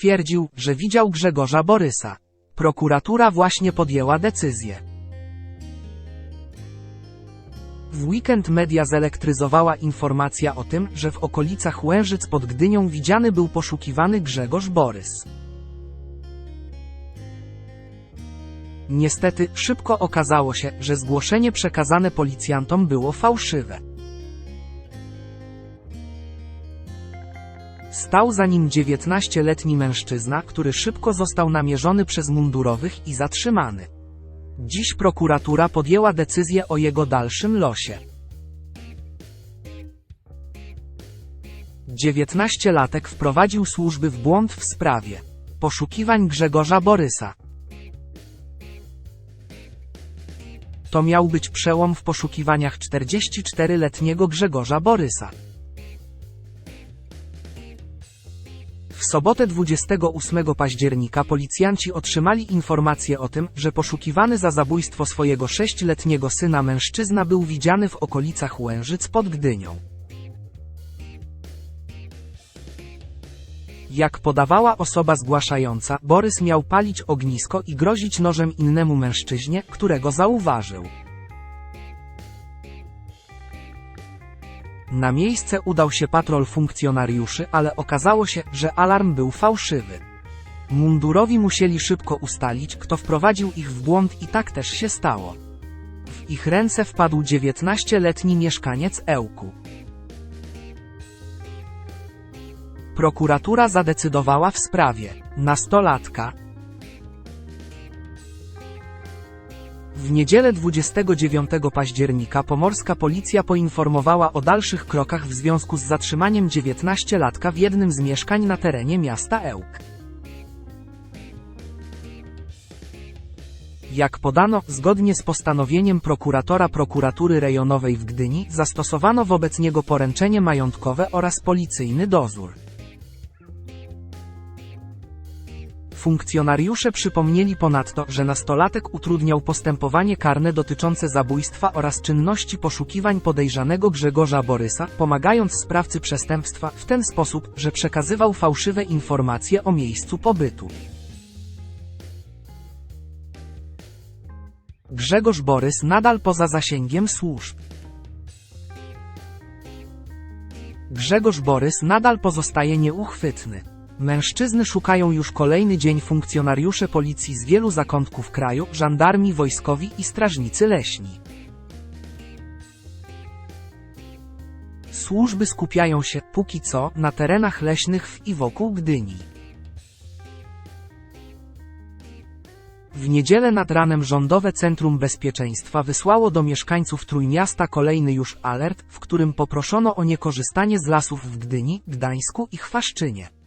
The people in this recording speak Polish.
twierdził, że widział Grzegorza Borysa. Prokuratura właśnie podjęła decyzję. W weekend media zelektryzowała informacja o tym, że w okolicach Łężyc pod Gdynią widziany był poszukiwany Grzegorz Borys. Niestety, szybko okazało się, że zgłoszenie przekazane policjantom było fałszywe. Stał za nim 19-letni mężczyzna, który szybko został namierzony przez mundurowych i zatrzymany. Dziś prokuratura podjęła decyzję o jego dalszym losie. 19-latek wprowadził służby w błąd w sprawie poszukiwań Grzegorza Borysa. To miał być przełom w poszukiwaniach 44-letniego Grzegorza Borysa. Sobotę 28 października policjanci otrzymali informację o tym, że poszukiwany za zabójstwo swojego sześcioletniego syna mężczyzna był widziany w okolicach Łężyc pod Gdynią. Jak podawała osoba zgłaszająca, Borys miał palić ognisko i grozić nożem innemu mężczyźnie, którego zauważył. Na miejsce udał się patrol funkcjonariuszy, ale okazało się, że alarm był fałszywy. Mundurowi musieli szybko ustalić, kto wprowadził ich w błąd i tak też się stało. W ich ręce wpadł 19-letni mieszkaniec Ełku. Prokuratura zadecydowała w sprawie nastolatka. W niedzielę 29 października pomorska policja poinformowała o dalszych krokach w związku z zatrzymaniem 19-latka w jednym z mieszkań na terenie miasta Ełk. Jak podano, zgodnie z postanowieniem prokuratora prokuratury rejonowej w Gdyni, zastosowano wobec niego poręczenie majątkowe oraz policyjny dozór. Funkcjonariusze przypomnieli ponadto, że nastolatek utrudniał postępowanie karne dotyczące zabójstwa oraz czynności poszukiwań podejrzanego Grzegorza Borysa, pomagając sprawcy przestępstwa w ten sposób, że przekazywał fałszywe informacje o miejscu pobytu. Grzegorz Borys nadal poza zasięgiem służb. Grzegorz Borys nadal pozostaje nieuchwytny. Mężczyzny szukają już kolejny dzień funkcjonariusze policji z wielu zakątków kraju, żandarmi wojskowi i strażnicy leśni. Służby skupiają się, póki co, na terenach leśnych w i wokół Gdyni. W niedzielę nad ranem Rządowe Centrum Bezpieczeństwa wysłało do mieszkańców Trójmiasta kolejny już alert, w którym poproszono o niekorzystanie z lasów w Gdyni, Gdańsku i Chwaszczynie.